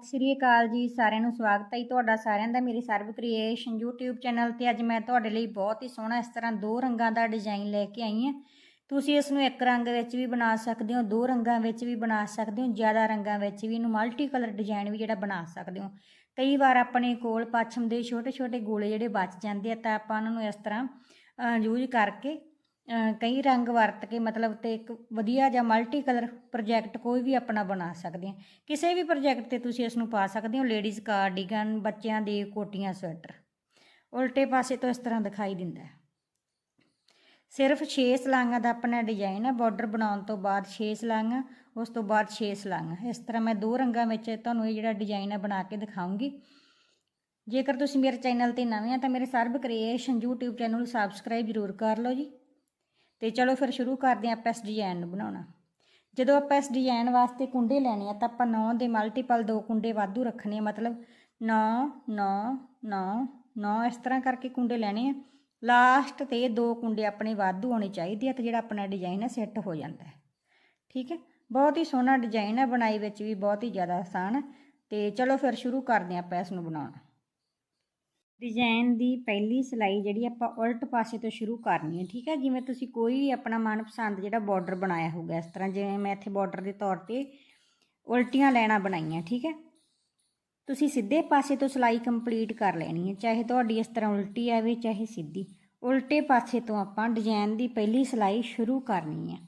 ਸਤਿ ਸ਼੍ਰੀ ਅਕਾਲ ਜੀ, ਸਾਰਿਆਂ ਨੂੰ ਸਵਾਗਤ ਹੈ ਜੀ ਤੁਹਾਡਾ ਸਾਰਿਆਂ ਦਾ, ਮੇਰੇ ਸਰਵ ਕ੍ਰੀਏਸ਼ਨ YouTube ਚੈਨਲ ਤੇ ਅੱਜ ਮੈਂ ਤੁਹਾਡੇ ਲਈ ਬਹੁਤ ਹੀ ਸੋਹਣਾ ਇਸ ਤਰ੍ਹਾਂ ਦੋ ਰੰਗਾਂ ਦਾ ਡਿਜ਼ਾਈਨ ਲੈ ਕੇ ਆਈ ਹਾਂ। ਤੁਸੀਂ ਇਸ ਨੂੰ ਇੱਕ ਰੰਗ ਵਿੱਚ ਵੀ ਬਣਾ ਸਕਦੇ ਹੋ, ਦੋ ਰੰਗਾਂ ਵਿੱਚ ਵੀ ਬਣਾ ਸਕਦੇ ਹੋ, ਜ਼ਿਆਦਾ ਰੰਗਾਂ ਵਿੱਚ ਵੀ ਇਹਨੂੰ ਮਲਟੀ ਕਲਰ ਡਿਜ਼ਾਈਨ ਵੀ ਜਿਹੜਾ ਬਣਾ ਸਕਦੇ ਹੋ। ਕਈ ਵਾਰ ਆਪਣੇ ਕੋਲ ਪੱਛਮ ਦੇ ਛੋਟੇ ਛੋਟੇ ਗੋਲੇ ਜਿਹੜੇ ਬਚ ਜਾਂਦੇ ਆ ਤਾਂ ਆਪਾਂ ਉਹਨਾਂ ਨੂੰ ਇਸ ਤਰ੍ਹਾਂ ਯੂਜ਼ ਕਰਕੇ ਕਈ ਰੰਗ ਵਰਤ ਕੇ ਮਤਲਬ ਤੇ ਇੱਕ ਵਧੀਆ ਜਾਂ ਮਲਟੀ ਕਲਰ ਪ੍ਰੋਜੈਕਟ ਕੋਈ ਵੀ ਆਪਣਾ ਬਣਾ ਸਕਦੇ ਆ। ਕਿਸੇ ਵੀ ਪ੍ਰੋਜੈਕਟ ਤੇ ਤੁਸੀਂ ਇਸ ਨੂੰ ਪਾ ਸਕਦੇ ਹੋ ਲੇਡੀਜ਼ ਕਾਰਡੀਗਨ ਬੱਚਿਆਂ ਦੇ ਕੋਟੀਆਂ ਸਵੈਟਰ ਉਲਟੇ ਪਾਸੇ ਤੋਂ ਇਸ ਤਰ੍ਹਾਂ ਦਿਖਾਈ ਦਿੰਦਾ ਹੈ। ਸਿਰਫ 6 ਸਲਾਂਗਾਂ ਦਾ ਆਪਣਾ ਡਿਜ਼ਾਈਨ ਹੈ। ਬਾਰਡਰ ਬਣਾਉਣ ਤੋਂ ਬਾਅਦ 6 ਸਲਾਂਗਾਂ, ਉਸ ਤੋਂ ਬਾਅਦ 6 ਸਲਾਂਗਾਂ। ਇਸ ਤਰ੍ਹਾਂ ਮੈਂ ਦੋ ਰੰਗਾਂ ਵਿੱਚ ਤੁਹਾਨੂੰ ਇਹ ਜਿਹੜਾ ਡਿਜ਼ਾਈਨ ਹੈ ਬਣਾ ਕੇ ਦਿਖਾਉਂਗੀ। ਜੇਕਰ ਤੁਸੀਂ ਮੇਰੇ ਚੈਨਲ ਤੇ ਨਵੇਂ ਆ ਤਾਂ ਮੇਰੇ ਸਰਬ ਕ੍ਰੀਏਸ਼ਨ YouTube ਚੈਨਲ ਨੂੰ ਸਬਸਕ੍ਰਾਈਬ ਜ਼ਰੂਰ ਕਰ ਲਓ ਜੀ। ਤੇ ਚਲੋ ਫਿਰ ਸ਼ੁਰੂ ਕਰਦੇ ਹਾਂ ਆਪਾਂ ਇਸ ਡਿਜ਼ਾਈਨ ਨੂੰ ਬਣਾਉਣਾ। ਜਦੋਂ ਆਪਾਂ ਇਸ ਡਿਜ਼ਾਈਨ ਵਾਸਤੇ ਕੁੰਡੇ ਲੈਣੇ ਆ ਤਾਂ ਆਪਾਂ 9 ਦੇ ਮਲਟੀਪਲ ਦੋ ਕੁੰਡੇ ਵਾਧੂ ਰੱਖਣੇ ਆ, ਮਤਲਬ 9 9 9 9 ਇਸ ਤਰ੍ਹਾਂ ਕਰਕੇ ਕੁੰਡੇ ਲੈਣੇ ਆ। ਲਾਸਟ ਤੇ ਦੋ ਕੁੰਡੇ ਆਪਣੇ ਵਾਧੂ ਹੋਣੇ ਚਾਹੀਦੇ ਆ ਤੇ ਜਿਹੜਾ ਆਪਣਾ ਡਿਜ਼ਾਈਨ ਹੈ ਸੈੱਟ ਹੋ ਜਾਂਦਾ ਹੈ। ਠੀਕ ਹੈ? ਬਹੁਤ ਹੀ ਸੋਹਣਾ ਡਿਜ਼ਾਈਨ ਹੈ ਬਣਾਈ ਵਿੱਚ ਵੀ ਬਹੁਤ ਹੀ ਜ਼ਿਆਦਾ ਆਸਾਨ ਹੈ ਤੇ ਚਲੋ ਫਿਰ ਸ਼ੁਰੂ ਕਰਦੇ ਹਾਂ ਆਪਾਂ ਇਸ ਨੂੰ ਬਣਾਉਣਾ। ਡਿਜ਼ਾਈਨ ਦੀ ਪਹਿਲੀ ਸਿਲਾਈ ਜਿਹੜੀ ਆਪਾਂ ਉਲਟ ਪਾਸੇ ਤੋਂ ਸ਼ੁਰੂ ਕਰਨੀ ਹੈ, ਠੀਕ ਹੈ? ਜਿਵੇਂ ਤੁਸੀਂ ਕੋਈ ਵੀ ਆਪਣਾ ਮਨਪਸੰਦ ਜਿਹੜਾ ਬਾਰਡਰ ਬਣਾਇਆ ਹੋਊਗਾ, ਇਸ ਤਰ੍ਹਾਂ ਜਿਵੇਂ ਮੈਂ ਇੱਥੇ ਬਾਰਡਰ ਦੇ ਤੌਰ ਤੇ ਉਲਟੀਆਂ ਲੈਣਾ ਬਣਾਈਆਂ, ਠੀਕ ਹੈ? ਤੁਸੀਂ ਸਿੱਧੇ ਪਾਸੇ ਤੋਂ ਸਿਲਾਈ ਕੰਪਲੀਟ ਕਰ ਲੈਣੀ ਹੈ, ਚਾਹੇ ਤੁਹਾਡੀ ਇਸ ਤਰ੍ਹਾਂ ਉਲਟੀ ਆਵੇ, ਚਾਹੇ ਸਿੱਧੀ। ਉਲਟੇ ਪਾਸੇ ਤੋਂ ਆਪਾਂ ਡਿਜ਼ਾਈਨ ਦੀ ਪਹਿਲੀ ਸਿਲਾਈ ਸ਼ੁਰੂ ਕਰਨੀ ਹੈ।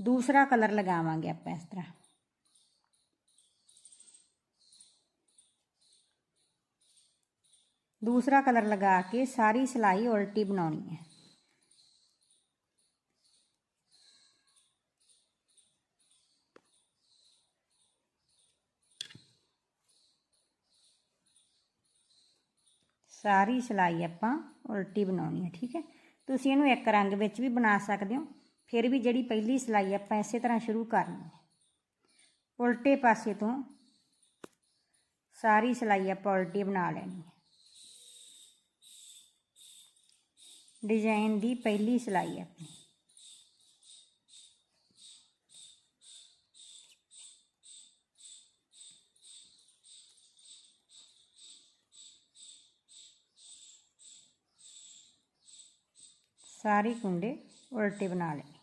ਦੂਸਰਾ ਕਲਰ ਲਗਾਵਾਂਗੇ ਆਪਾਂ ਇਸ ਤਰ੍ਹਾਂ। ਦੂਸਰਾ ਕਲਰ ਲਗਾ ਕੇ ਸਾਰੀ ਸਿਲਾਈ ਉਲਟੀ ਬਣਾਉਣੀ ਹੈ ਸਾਰੀ ਸਿਲਾਈ ਆਪਾਂ ਉਲਟੀ ਬਣਾਉਣੀ ਹੈ ਠੀਕ ਹੈ ਤੁਸੀਂ ਇਹਨੂੰ ਇੱਕ ਰੰਗ ਵਿੱਚ ਵੀ ਬਣਾ ਸਕਦੇ ਹੋ ਫਿਰ ਵੀ ਜਿਹੜੀ ਪਹਿਲੀ ਸਿਲਾਈ ਆਪਾਂ ਇਸੇ ਤਰ੍ਹਾਂ ਸ਼ੁਰੂ ਕਰਨੀ ਹੈ ਉਲਟੇ ਪਾਸੇ ਤੋਂ ਸਾਰੀ ਸਿਲਾਈ ਆਪਾਂ ਉਲਟੀ ਬਣਾ ਲੈਣੀ ਹੈ ਡਿਜ਼ਾਈਨ ਦੀ ਪਹਿਲੀ ਸਿਲਾਈ ਆਪਣੀ। ਸਾਰੇ ਕੁੰਡੇ ਉਲਟੇ ਬਣਾ ਲਏ।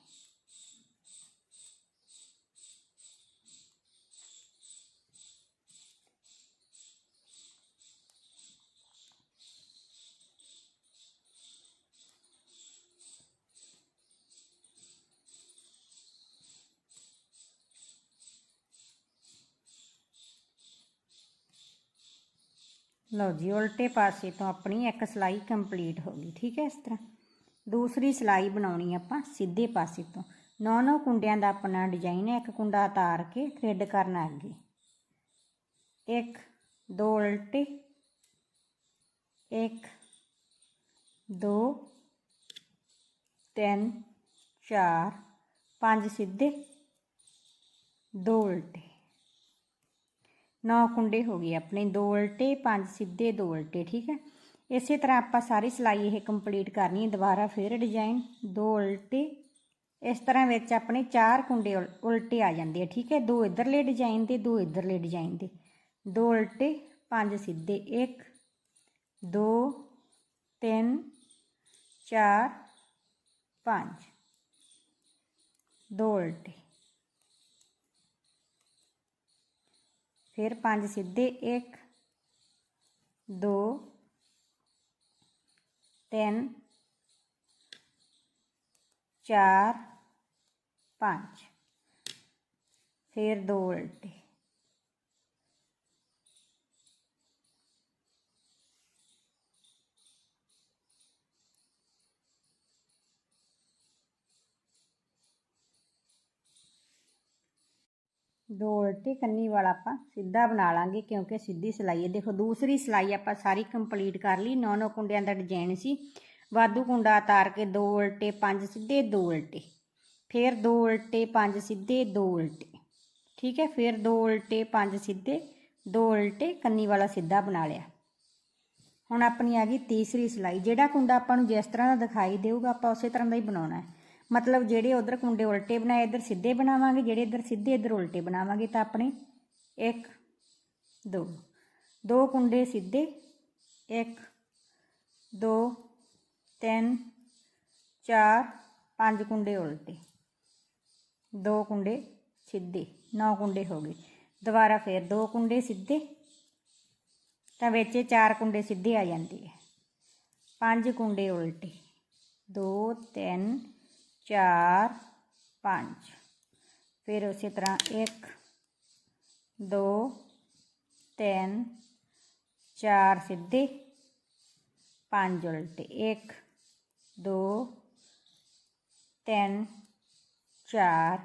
ਲਓ ਜੀ, ਉਲਟੇ ਪਾਸੇ ਤੋਂ ਆਪਣੀ ਇੱਕ ਸਿਲਾਈ ਕੰਪਲੀਟ ਹੋ ਗਈ, ਠੀਕ ਹੈ ਇਸ ਤਰ੍ਹਾਂ। ਦੂਸਰੀ ਸਿਲਾਈ ਬਣਾਉਣੀ ਆਪਾਂ ਸਿੱਧੇ ਪਾਸੇ ਤੋਂ। ਨੌ ਨੌ ਕੁੰਡਿਆਂ ਦਾ ਆਪਣਾ ਡਿਜ਼ਾਈਨ ਹੈ, ਇੱਕ ਕੁੰਡਾ ਉਤਾਰ ਕੇ ਥ੍ਰੈਡ ਕਰਨਾ ਅੱਗੇ। ਇੱਕ, ਦੋ ਉਲਟੇ। ਇੱਕ, ਦੋ, ਤਿੰਨ, ਚਾਰ, ਪੰਜ ਸਿੱਧੇ। ਦੋ ਉਲਟੇ। ਨੌ ਕੁੰਡੇ ਹੋ ਗਏ ਆਪਣੇ ਦੋ ਉਲਟੇ ਪੰਜ ਸਿੱਧੇ ਦੋ ਉਲਟੇ ਠੀਕ ਹੈ ਇਸੇ ਤਰ੍ਹਾਂ ਆਪਾਂ ਸਾਰੀ ਸਿਲਾਈ ਇਹ ਕੰਪਲੀਟ ਕਰਨੀ ਹੈ ਦੁਬਾਰਾ ਫਿਰ ਡਿਜ਼ਾਈਨ ਦੋ ਉਲਟੇ ਇਸ ਤਰ੍ਹਾਂ ਵਿੱਚ ਆਪਣੇ ਚਾਰ ਕੁੰਡੇ ਉਲ- ਉਲਟੇ ਆ ਜਾਂਦੇ ਆ ਠੀਕ ਹੈ ਦੋ ਇਧਰਲੇ ਡਿਜ਼ਾਈਨ ਦੇ ਦੋ ਇਧਰਲੇ ਡਿਜ਼ਾਈਨ ਦੇ ਦੋ ਉਲਟੇ ਪੰਜ ਸਿੱਧੇ 1 2 3 4 5 ਦੋ ਉਲਟੇ ਫਿਰ ਪੰਜ ਸਿੱਧੇ 1 2 3 4 5 ਫਿਰ ਦੋ ਉਲਟੇ। ਦੋ ਉਲਟੇ ਕੰਨੀ ਵਾਲਾ ਆਪਾਂ ਸਿੱਧਾ ਬਣਾ ਲਾਂਗੇ, ਕਿਉਂਕਿ ਸਿੱਧੀ ਸਿਲਾਈ ਹੈ। ਦੇਖੋ, ਦੂਸਰੀ ਸਿਲਾਈ ਆਪਾਂ ਸਾਰੀ ਕੰਪਲੀਟ ਕਰ ਲਈ। ਨੌ ਨੌ ਕੁੰਡਿਆਂ ਦਾ ਡਿਜ਼ਾਈਨ ਸੀ। ਵਾਧੂ ਕੁੰਡਾ ਉਤਾਰ ਕੇ ਦੋ ਉਲਟੇ, ਪੰਜ ਸਿੱਧੇ, ਦੋ ਉਲਟੇ। ਫਿਰ ਦੋ ਉਲਟੇ, ਪੰਜ ਸਿੱਧੇ, ਦੋ ਉਲਟੇ। ਠੀਕ ਹੈ? ਫਿਰ ਦੋ ਉਲਟੇ, ਪੰਜ ਸਿੱਧੇ, ਦੋ ਉਲਟੇ, ਕੰਨੀ ਵਾਲਾ ਸਿੱਧਾ ਬਣਾ ਲਿਆ। ਹੁਣ ਆਪਣੀ ਆ ਗਈ ਤੀਸਰੀ ਸਿਲਾਈ। ਜਿਹੜਾ ਕੁੰਡਾ ਆਪਾਂ ਨੂੰ ਜਿਸ ਤਰ੍ਹਾਂ ਦਾ ਦਿਖਾਈ ਦੇਊਗਾ, ਆਪਾਂ ਉਸੇ ਤਰ੍ਹਾਂ ਦਾ ਹੀ ਬਣਾਉਣਾ ਹੈ। ਮਤਲਬ ਜਿਹੜੇ ਉਧਰ ਕੁੰਡੇ ਉਲਟੇ ਬਣਾਏ, ਇੱਧਰ ਸਿੱਧੇ ਬਣਾਵਾਂਗੇ, ਜਿਹੜੇ ਇੱਧਰ ਸਿੱਧੇ, ਇੱਧਰ ਉਲਟੇ ਬਣਾਵਾਂਗੇ ਤਾਂ ਆਪਣੇ 1 2 ਦੋ ਕੁੰਡੇ ਸਿੱਧੇ 1 2 3 4 5 ਕੁੰਡੇ ਉਲਟੇ। ਦੋ ਕੁੰਡੇ ਸਿੱਧੇ, ਨੌ ਕੁੰਡੇ ਹੋ ਗਏ। ਦੁਬਾਰਾ ਫੇਰ ਦੋ ਕੁੰਡੇ ਸਿੱਧੇ, ਤਾਂ ਵਿੱਚ ਚਾਰ ਕੁੰਡੇ ਸਿੱਧੇ ਆ ਜਾਂਦੇ ਆ। ਪੰਜ ਕੁੰਡੇ ਉਲਟੇ। 2 3 चार, पाँच। फिर उसी तरह एक, दो, तीन, चार सीधी, पाँच उल्टी। एक, दो, तीन, चार।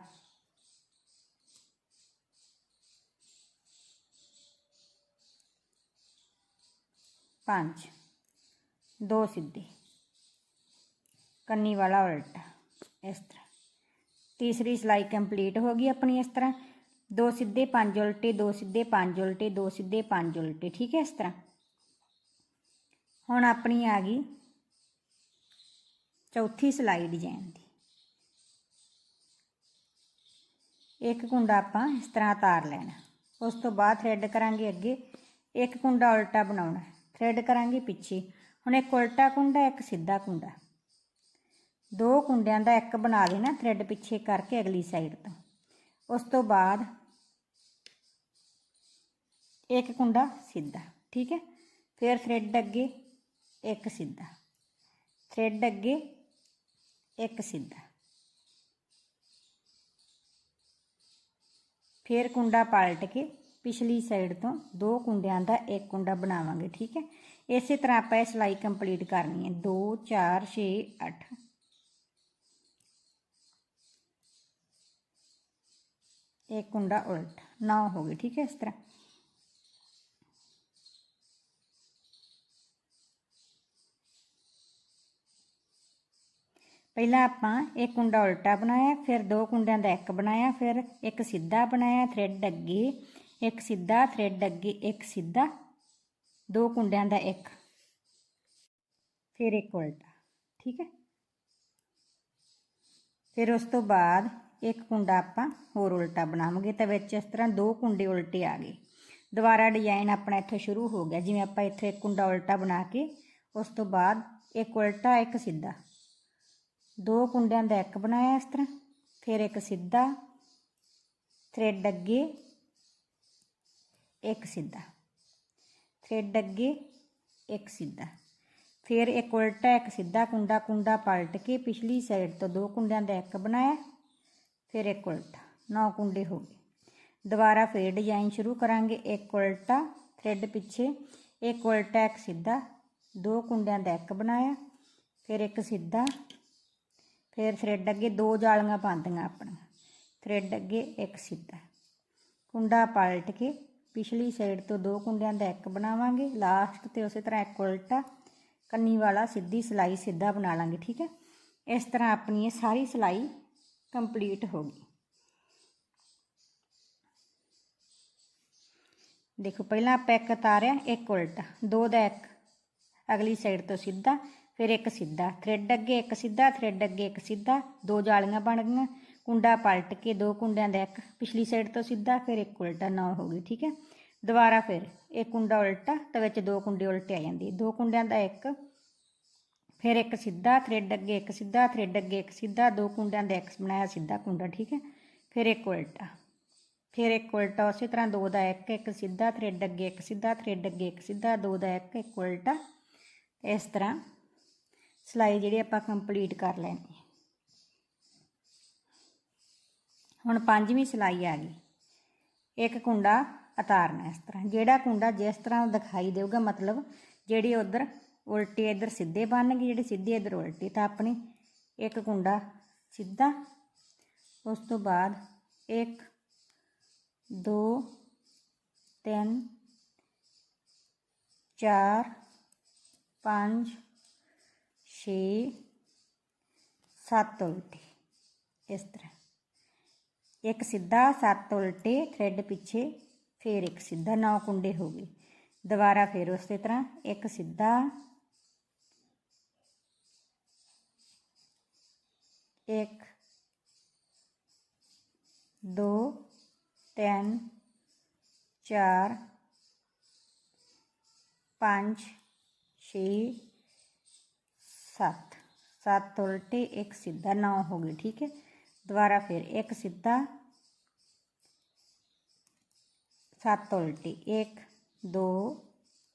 पाँच। दो सीधी। कन्नी वाला उल्टा। ਇਸ ਤਰ੍ਹਾਂ। ਤੀਸਰੀ ਸਿਲਾਈ ਕੰਪਲੀਟ ਹੋ ਗਈ ਆਪਣੀ ਇਸ ਤਰ੍ਹਾਂ। ਦੋ ਸਿੱਧੇ, ਪੰਜ ਉਲਟੇ, ਦੋ ਸਿੱਧੇ, ਪੰਜ ਉਲਟੇ, ਦੋ ਸਿੱਧੇ, ਪੰਜ ਉਲਟੇ, ਠੀਕ ਹੈ ਇਸ ਤਰ੍ਹਾਂ। ਹੁਣ ਆਪਣੀ ਆ ਗਈ ਚੌਥੀ ਸਿਲਾਈ ਡਿਜ਼ਾਈਨ ਦੀ। ਇੱਕ ਕੁੰਡਾ ਆਪਾਂ ਇਸ ਤਰ੍ਹਾਂ ਤਾਰ ਲੈਣਾ। ਉਸ ਤੋਂ ਬਾਅਦ ਥ੍ਰੈਡ ਕਰਾਂਗੇ ਅੱਗੇ। ਇੱਕ ਕੁੰਡਾ ਉਲਟਾ ਬਣਾਉਣਾ। ਥ੍ਰੈਡ ਕਰਾਂਗੇ ਪਿੱਛੇ। ਹੁਣ ਇੱਕ ਉਲਟਾ ਕੁੰਡਾ, ਇੱਕ ਸਿੱਧਾ ਕੁੰਡਾ। ਦੋ ਕੁੰਡਿਆਂ ਦਾ ਇੱਕ ਬਣਾ ਦੇਣਾ ਥ੍ਰੈਡ ਪਿੱਛੇ ਕਰਕੇ ਅਗਲੀ ਸਾਈਡ ਤੋਂ। ਉਸ ਤੋਂ ਬਾਅਦ ਇੱਕ ਕੁੰਡਾ ਸਿੱਧਾ, ਠੀਕ ਹੈ? ਫਿਰ ਥ੍ਰੈਡ ਅੱਗੇ ਇੱਕ ਸਿੱਧਾ ਥ੍ਰੈਡ ਅੱਗੇ ਇੱਕ ਸਿੱਧਾ। ਫਿਰ ਕੁੰਡਾ ਪਲਟ ਕੇ ਪਿਛਲੀ ਸਾਈਡ ਤੋਂ ਦੋ ਕੁੰਡਿਆਂ ਦਾ ਇੱਕ ਕੁੰਡਾ ਬਣਾਵਾਂਗੇ, ਠੀਕ ਹੈ? ਇਸੇ ਤਰ੍ਹਾਂ ਆਪਾਂ ਇਹ ਸਿਲਾਈ ਕੰਪਲੀਟ ਕਰਨੀ ਹੈ। 2 4 6 8 ਇੱਕ ਕੁੰਡਾ ਉਲਟ ਨੌ ਹੋ ਗਏ ਠੀਕ ਹੈ ਇਸ ਤਰ੍ਹਾਂ ਪਹਿਲਾਂ ਆਪਾਂ ਇੱਕ ਕੁੰਡਾ ਉਲਟਾ ਬਣਾਇਆ ਫਿਰ ਦੋ ਕੁੰਡਿਆਂ ਦਾ ਇੱਕ ਬਣਾਇਆ ਫਿਰ ਇੱਕ ਸਿੱਧਾ ਬਣਾਇਆ ਥ੍ਰੈਡ ਅੱਗੇ ਇੱਕ ਸਿੱਧਾ ਥ੍ਰੈਡ ਅੱਗੇ ਇੱਕ ਸਿੱਧਾ ਦੋ ਕੁੰਡਿਆਂ ਦਾ ਇੱਕ ਫਿਰ ਇੱਕ ਉਲਟਾ ਠੀਕ ਹੈ ਫਿਰ ਉਸ ਤੋਂ ਬਾਅਦ ਇੱਕ ਕੁੰਡਾ ਆਪਾਂ ਹੋਰ ਉਲਟਾ ਬਣਾਵਾਂਗੇ ਤਾਂ ਵਿੱਚ ਇਸ ਤਰ੍ਹਾਂ ਦੋ ਕੁੰਡੇ ਉਲਟੇ ਆ ਗਏ। ਦੁਬਾਰਾ ਡਿਜ਼ਾਈਨ ਆਪਣਾ ਇੱਥੋਂ ਸ਼ੁਰੂ ਹੋ ਗਿਆ। ਜਿਵੇਂ ਆਪਾਂ ਇੱਥੇ ਇੱਕ ਕੁੰਡਾ ਉਲਟਾ ਬਣਾ ਕੇ, ਉਸ ਤੋਂ ਬਾਅਦ ਇੱਕ ਉਲਟਾ, ਇੱਕ ਸਿੱਧਾ। ਦੋ ਕੁੰਡਿਆਂ ਦਾ ਇੱਕ ਬਣਾਇਆ ਇਸ ਤਰ੍ਹਾਂ, ਫਿਰ ਇੱਕ ਸਿੱਧਾ ਥ੍ਰੈਡ ਅੱਗੇ, ਇੱਕ ਸਿੱਧਾ। ਥ੍ਰੈਡ ਅੱਗੇ, ਇੱਕ ਸਿੱਧਾ। ਫਿਰ ਇੱਕ ਉਲਟਾ, ਇੱਕ ਸਿੱਧਾ ਕੁੰਡਾ ਕੁੰਡਾ ਪਲਟ ਕੇ ਪਿਛਲੀ ਸਾਈਡ ਤੋਂ ਦੋ ਕੁੰਡਿਆਂ ਦਾ ਇੱਕ ਬਣਾਇਆ। ਫਿਰ ਇੱਕ ਉਲਟਾ, ਨੌ ਕੁੰਡੇ ਹੋ ਗਏ। ਦੁਬਾਰਾ ਫੇਰ ਡਿਜ਼ਾਈਨ ਸ਼ੁਰੂ ਕਰਾਂਗੇ। ਇੱਕ ਉਲਟਾ ਥ੍ਰੈਡ ਪਿੱਛੇ, ਇੱਕ ਉਲਟਾ ਇੱਕ ਸਿੱਧਾ, ਦੋ ਕੁੰਡਿਆਂ ਦਾ ਇੱਕ ਬਣਾਇਆ, ਫਿਰ ਇੱਕ ਸਿੱਧਾ, ਫਿਰ ਥ੍ਰੈਡ ਅੱਗੇ ਦੋ ਜਾਲੀਆਂ ਪਾਉਂਦੀਆਂ ਆਪਣਾ ਥ੍ਰੈਡ ਅੱਗੇ ਇੱਕ ਸਿੱਧਾ। ਕੁੰਡਾ ਪਲਟ ਕੇ ਪਿਛਲੀ ਸਾਈਡ ਤੋਂ ਦੋ ਕੁੰਡਿਆਂ ਦਾ ਇੱਕ ਬਣਾਵਾਂਗੇ। ਲਾਸਟ ਤੇ ਉਸੇ ਤਰ੍ਹਾਂ ਇੱਕ ਉਲਟਾ, ਕੰਨੀ ਵਾਲਾ ਸਿੱਧੀ ਸਿਲਾਈ ਸਿੱਧਾ ਬਣਾ ਲਾਂਗੇ, ਠੀਕ ਹੈ? ਇਸ ਤਰ੍ਹਾਂ ਆਪਣੀ ਇਹ ਸਾਰੀ ਸਿਲਾਈ ਕੰਪਲੀਟ ਹੋ ਗਈ। ਦੇਖੋ, ਪਹਿਲਾਂ ਆਪਾਂ ਇੱਕ ਤਾਰਿਆ ਇੱਕ ਉਲਟਾ। ਦੋ ਦਾ ਇੱਕ। ਅਗਲੀ ਸਾਈਡ ਤੋਂ ਸਿੱਧਾ, ਫਿਰ ਇੱਕ ਸਿੱਧਾ। ਥ੍ਰੈਡ ਅੱਗੇ ਇੱਕ ਸਿੱਧਾ ਥ੍ਰੈਡ ਅੱਗੇ ਇੱਕ ਸਿੱਧਾ। ਦੋ ਜਾਲੀਆਂ ਬਣ ਗਈਆਂ। ਕੁੰਡਾ ਪਲਟ ਕੇ ਦੋ ਕੁੰਡਿਆਂ ਦਾ ਇੱਕ। ਪਿਛਲੀ ਸਾਈਡ ਤੋਂ ਸਿੱਧਾ, ਫਿਰ ਇੱਕ ਉਲਟਾ। ਨੌ ਹੋ ਗਈ, ਠੀਕ ਹੈ? ਦੁਬਾਰਾ ਫਿਰ ਇੱਕ ਕੁੰਡਾ ਉਲਟਾ, ਤੇ ਵਿੱਚ ਦੋ ਕੁੰਡੇ ਉਲਟੇ ਆ ਜਾਂਦੇ। ਦੋ ਕੁੰਡਿਆਂ ਦਾ ਇੱਕ ਫਿਰ ਇੱਕ ਸਿੱਧਾ ਥ੍ਰੈਡ ਅੱਗੇ, ਇੱਕ ਸਿੱਧਾ ਥ੍ਰੈਡ ਅੱਗੇ, ਇੱਕ ਸਿੱਧਾ, ਦੋ ਕੁੰਡਿਆਂ ਦਾ ਇੱਕ ਬਣਾਇਆ, ਸਿੱਧਾ ਕੁੰਡਾ, ਠੀਕ ਹੈ? ਫਿਰ ਇੱਕ ਉਲਟਾ। ਫਿਰ ਇੱਕ ਉਲਟਾ, ਉਸੇ ਤਰ੍ਹਾਂ ਦੋ ਦਾ ਇੱਕ ਇੱਕ ਸਿੱਧਾ ਥ੍ਰੈਡ ਅੱਗੇ, ਇੱਕ ਸਿੱਧਾ ਥ੍ਰੈਡ ਅੱਗੇ, ਇੱਕ ਸਿੱਧਾ, ਦੋ ਦਾ ਇੱਕ ਇੱਕ ਉਲਟਾ। ਇਸ ਤਰ੍ਹਾਂ ਸਿਲਾਈ ਜਿਹੜੀ ਆਪਾਂ ਕੰਪਲੀਟ ਕਰ ਲੈਣੀ ਹੈ। ਹੁਣ ਪੰਜਵੀਂ ਸਿਲਾਈ ਆ ਗਈ। ਇੱਕ ਕੁੰਡਾ ਉਤਾਰਨਾ ਇਸ ਤਰ੍ਹਾਂ। ਜਿਹੜਾ ਕੁੰਡਾ ਜਿਸ ਤਰ੍ਹਾਂ ਦਿਖਾਈ ਦੇਊਗਾ, ਮਤਲਬ ਜਿਹੜੀ ਉਧਰ ਉਲਟੇ ਇਧਰ ਸਿੱਧੇ ਬਣਨਗੇ ਜਿਹੜੇ ਸਿੱਧੇ ਇਧਰ ਉਲਟੇ ਤਾਂ ਆਪਣੀ ਇੱਕ ਕੁੰਡਾ ਸਿੱਧਾ। ਉਸ ਤੋਂ ਬਾਅਦ 1 2 3 4 5 6 7 ਉਲਟੇ। ਇਸ ਤਰ੍ਹਾਂ। ਇੱਕ ਸਿੱਧਾ, ਸੱਤ ਉਲਟੇ, ਥ੍ਰੈਡ ਪਿੱਛੇ, ਫਿਰ ਇੱਕ ਸਿੱਧਾ, ਨੌ ਕੁੰਡੇ ਹੋ ਗਏ। ਦੁਬਾਰਾ ਫਿਰ ਉਸੇ ਤਰ੍ਹਾਂ। ਇੱਕ ਸਿੱਧਾ ਇੱਕ ਦੋ ਤਿੰਨ ਚਾਰ ਪੰਜ ਛੇ ਸੱਤ ਸੱਤ ਉਲਟੇ ਇੱਕ ਸਿੱਧਾ ਨੌ ਹੋ ਗਏ ਠੀਕ ਹੈ ਦੁਬਾਰਾ ਫਿਰ ਇੱਕ ਸਿੱਧਾ ਸੱਤ ਉਲਟੇ ਇੱਕ ਦੋ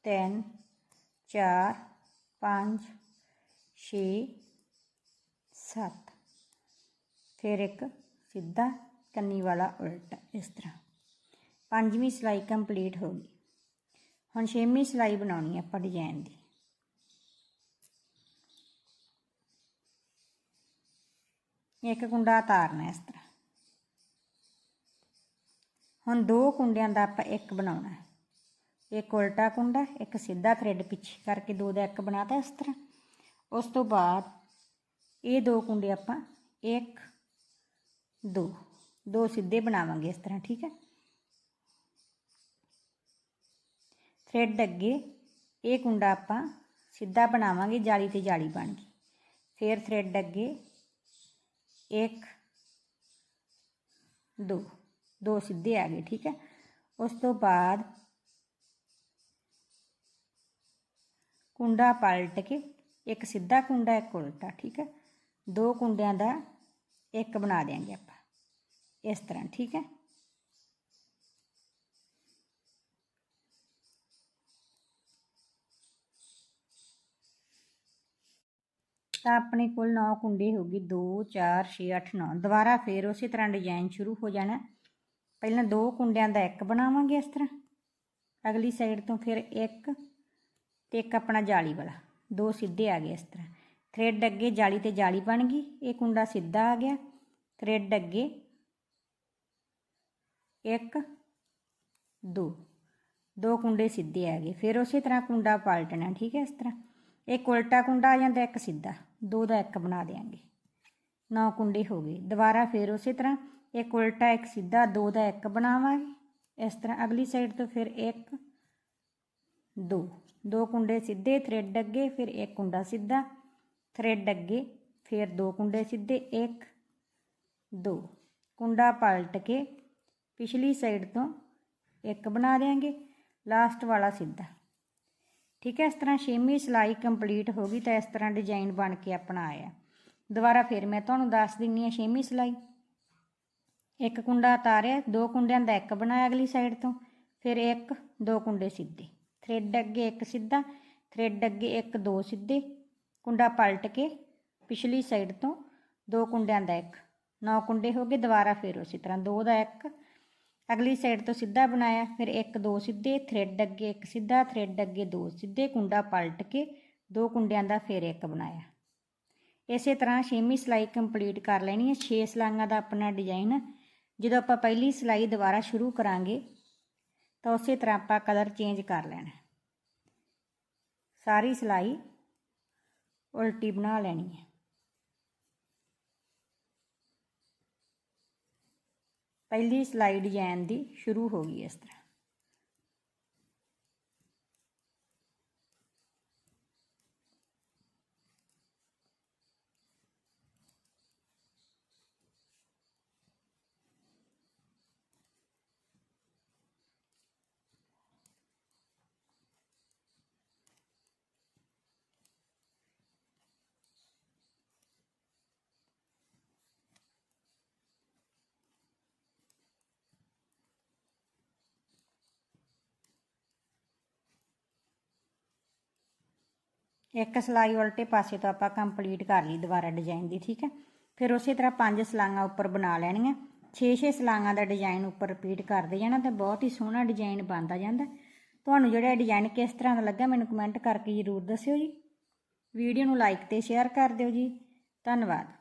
ਤਿੰਨ ਚਾਰ ਪੰਜ ਛੇ ਸੱਤ ਫਿਰ ਇੱਕ ਸਿੱਧਾ ਕੰਨੀ ਵਾਲਾ ਉਲਟਾ, ਇਸ ਤਰ੍ਹਾਂ। ਪੰਜਵੀਂ ਸਿਲਾਈ ਕੰਪਲੀਟ ਹੋ ਗਈ। ਹੁਣ ਛੇਵੀਂ ਸਿਲਾਈ ਬਣਾਉਣੀ ਆਪਾਂ ਡਿਜ਼ਾਈਨ ਦੀ। ਇੱਕ ਕੁੰਡਾ ਤਾਰਨਾ ਇਸ ਤਰ੍ਹਾਂ। ਹੁਣ ਦੋ ਕੁੰਡਿਆਂ ਦਾ ਆਪਾਂ ਇੱਕ ਬਣਾਉਣਾ ਹੈ। ਇੱਕ ਉਲਟਾ ਕੁੰਡਾ, ਇੱਕ ਸਿੱਧਾ ਥ੍ਰੈਡ ਪਿੱਛੇ ਕਰਕੇ ਦੋ ਦਾ ਇੱਕ ਬਣਾਤਾ ਇਸ ਤਰ੍ਹਾਂ। ਉਸ ਤੋਂ ਬਾਅਦ ਇਹ ਦੋ ਕੁੰਡੇ ਆਪਾਂ ਇੱਕ ਦੋ ਦੋ ਸਿੱਧੇ ਬਣਾਵਾਂਗੇ ਇਸ ਤਰ੍ਹਾਂ ਠੀਕ ਹੈ ਥ੍ਰੈਡ ਅੱਗੇ ਇਹ ਕੁੰਡਾ ਆਪਾਂ ਸਿੱਧਾ ਬਣਾਵਾਂਗੇ ਜਾਲੀ ਤੇ ਜਾਲੀ ਬਣ ਗਈ ਫਿਰ ਥ੍ਰੈਡ ਅੱਗੇ ਇੱਕ ਦੋ ਦੋ ਸਿੱਧੇ ਆ ਗਏ ਠੀਕ ਹੈ ਉਸ ਤੋਂ ਬਾਅਦ ਕੁੰਡਾ ਪਲਟ ਕੇ ਇੱਕ ਸਿੱਧਾ ਕੁੰਡਾ ਇੱਕ ਉਲਟਾ ਠੀਕ ਹੈ ਦੋ ਕੁੰਡਿਆਂ ਦਾ ਇੱਕ ਬਣਾ ਦੇਾਂਗੇ ਆਪਾਂ ਇਸ ਤਰ੍ਹਾਂ, ਠੀਕ ਹੈ? ਤਾਂ ਆਪਣੇ ਕੋਲ 9 ਕੁੰਡੇ ਹੋ ਗਏ 2 4 6 8 9 ਦੁਬਾਰਾ ਫੇਰ ਉਸੇ ਤਰ੍ਹਾਂ ਡਿਜ਼ਾਈਨ ਸ਼ੁਰੂ ਹੋ ਜਾਣਾ। ਪਹਿਲਾਂ ਦੋ ਕੁੰਡਿਆਂ ਦਾ ਇੱਕ ਬਣਾਵਾਂਗੇ ਇਸ ਤਰ੍ਹਾਂ। ਅਗਲੀ ਸਾਈਡ ਤੋਂ ਫਿਰ ਇੱਕ ਤੇ ਇੱਕ ਆਪਣਾ ਜਾਲੀ ਵਾਲਾ। ਦੋ ਸਿੱਧੇ ਆ ਗਏ ਇਸ ਤਰ੍ਹਾਂ। ਥ੍ਰੈਡ ਅੱਗੇ ਜਾਲੀ ਤੇ ਜਾਲੀ ਬਣ ਗਈ। ਇਹ ਕੁੰਡਾ ਸਿੱਧਾ ਆ ਗਿਆ। ਥ੍ਰੈਡ ਅੱਗੇ ਇੱਕ, ਦੋ। ਦੋ ਕੁੰਡੇ ਸਿੱਧੇ ਆ ਗਏ। ਫਿਰ ਉਸੇ ਤਰ੍ਹਾਂ ਕੁੰਡਾ ਪਲਟਣਾ, ਠੀਕ ਹੈ ਇਸ ਤਰ੍ਹਾਂ। ਇੱਕ ਉਲਟਾ ਕੁੰਡਾ ਆ ਜਾਂਦਾ, ਇੱਕ ਸਿੱਧਾ। ਦੋ ਦਾ ਇੱਕ ਬਣਾ ਦੇਾਂਗੇ ਨੌ ਕੁੰਡੇ ਹੋ ਗਏ। ਦੁਬਾਰਾ ਫਿਰ ਉਸੇ ਤਰ੍ਹਾਂ ਇੱਕ ਉਲਟਾ, ਇੱਕ ਸਿੱਧਾ, ਦੋ ਦਾ ਇੱਕ ਬਣਾਵਾਂਗੇ। ਇਸ ਤਰ੍ਹਾਂ ਅਗਲੀ ਸਾਈਡ ਤੋਂ ਫਿਰ ਇੱਕ, ਦੋ। ਦੋ ਕੁੰਡੇ ਸਿੱਧੇ, ਥ੍ਰੈਡ ਅੱਗੇ, ਫਿਰ ਇੱਕ ਕੁੰਡਾ ਸਿੱਧਾ। ਥ੍ਰੈਡ ਅੱਗੇ, ਫਿਰ ਦੋ ਕੁੰਡੇ ਸਿੱਧੇ। ਇੱਕ, ਦੋ। ਕੁੰਡਾ ਪਲਟ ਕੇ ਪਿਛਲੀ ਸਾਈਡ ਤੋਂ ਇੱਕ ਬਣਾ ਦੇਾਂਗੇ ਲਾਸਟ ਵਾਲਾ ਸਿੱਧਾ। ਠੀਕ ਹੈ, ਇਸ ਤਰ੍ਹਾਂ ਛੇਵੀਂ ਸਿਲਾਈ ਕੰਪਲੀਟ ਹੋ ਗਈ ਤਾਂ ਇਸ ਤਰ੍ਹਾਂ ਡਿਜ਼ਾਈਨ ਬਣ ਕੇ ਆਪਣਾ ਆਇਆ। ਦੁਬਾਰਾ ਫਿਰ ਮੈਂ ਤੁਹਾਨੂੰ ਦੱਸ ਦਿੰਨੀ ਆ ਛੇਵੀਂ ਸਿਲਾਈ। ਇੱਕ ਕੁੰਡਾ ਉਤਾਰਿਆ, ਦੋ ਕੁੰਡਿਆਂ ਦਾ ਇੱਕ ਬਣਾਇਆ ਅਗਲੀ ਸਾਈਡ ਤੋਂ, ਫਿਰ ਇੱਕ, ਦੋ ਕੁੰਡੇ ਸਿੱਧੇ। ਥ੍ਰੈਡ ਅੱਗੇ ਇੱਕ ਸਿੱਧਾ, ਥ੍ਰੈਡ ਅੱਗੇ ਇੱਕ, ਦੋ ਸਿੱਧੇ। ਕੁੰਡਾ ਪਲਟ ਕੇ ਪਿਛਲੀ ਸਾਈਡ ਤੋਂ ਦੋ ਕੁੰਡਿਆਂ ਦਾ ਇੱਕ। ਨੌ ਕੁੰਡੇ ਹੋ ਗਏ, ਦੁਬਾਰਾ ਫਿਰ ਉਸੇ ਤਰ੍ਹਾਂ ਦੋ ਦਾ ਇੱਕ ਅਗਲੀ ਸਾਈਡ ਤੋਂ ਸਿੱਧਾ ਬਣਾਇਆ, ਫਿਰ ਇੱਕ, ਦੋ ਸਿੱਧੇ ਥ੍ਰੈਡ ਅੱਗੇ ਇੱਕ ਸਿੱਧਾ ਥ੍ਰੈਡ ਅੱਗੇ ਦੋ ਸਿੱਧੇ, ਕੁੰਡਾ ਪਲਟ ਕੇ ਦੋ ਕੁੰਡਿਆਂ ਦਾ ਫਿਰ ਇੱਕ ਬਣਾਇਆ। ਇਸੇ ਤਰ੍ਹਾਂ ਛੇਵੀਂ ਸਿਲਾਈ ਕੰਪਲੀਟ ਕਰ ਲੈਣੀ ਹੈ। 6 ਸਿਲਾਈਆਂ ਦਾ ਆਪਣਾ ਡਿਜ਼ਾਈਨ ਜਦੋਂ ਆਪਾਂ ਪਹਿਲੀ ਸਿਲਾਈ ਦੁਬਾਰਾ ਸ਼ੁਰੂ ਕਰਾਂਗੇ, ਤਾਂ ਉਸੇ ਤਰ੍ਹਾਂ ਆਪਾਂ ਕਲਰ ਚੇਂਜ ਕਰ ਲੈਣਾ। ਸਾਰੀ ਸਿਲਾਈ ਉਲਟੀ ਬਣਾ ਲੈਣੀ ਹੈ। ਪਹਿਲੀ ਸਿਲਾਈ ਡਿਜ਼ਾਈਨ ਦੀ ਸ਼ੁਰੂ ਹੋ ਗਈ ਇਸ ਤਰ੍ਹਾਂ। ਇੱਕ ਸਲਾਈ ਉਲਟੇ ਪਾਸੇ ਤੋਂ ਆਪਾਂ ਕੰਪਲੀਟ ਕਰ ਲਈ ਦੁਬਾਰਾ ਡਿਜ਼ਾਈਨ ਦੀ, ਠੀਕ ਹੈ? ਫਿਰ ਉਸੇ ਤਰ੍ਹਾਂ ਪੰਜ ਸਲਾਈਆਂ ਉੱਪਰ ਬਣਾ ਲੈਣੀਆਂ। 6-6 ਸਲਾਈਆਂ ਦਾ ਡਿਜ਼ਾਈਨ ਉੱਪਰ ਰਿਪੀਟ ਕਰਦੇ ਜਾਣਾ ਤੇ ਬਹੁਤ ਹੀ ਸੋਹਣਾ ਡਿਜ਼ਾਈਨ ਬਣਦਾ ਜਾਂਦਾ। ਤੁਹਾਨੂੰ ਜਿਹੜਾ ਡਿਜ਼ਾਈਨ ਕਿਸ ਤਰ੍ਹਾਂ ਦਾ ਲੱਗਾ ਮੈਨੂੰ ਕਮੈਂਟ ਕਰਕੇ ਜ਼ਰੂਰ ਦੱਸਿਓ ਜੀ। ਵੀਡੀਓ ਨੂੰ ਲਾਈਕ ਤੇ ਸ਼ੇਅਰ ਕਰ ਦਿਓ ਜੀ। ਧੰਨਵਾਦ।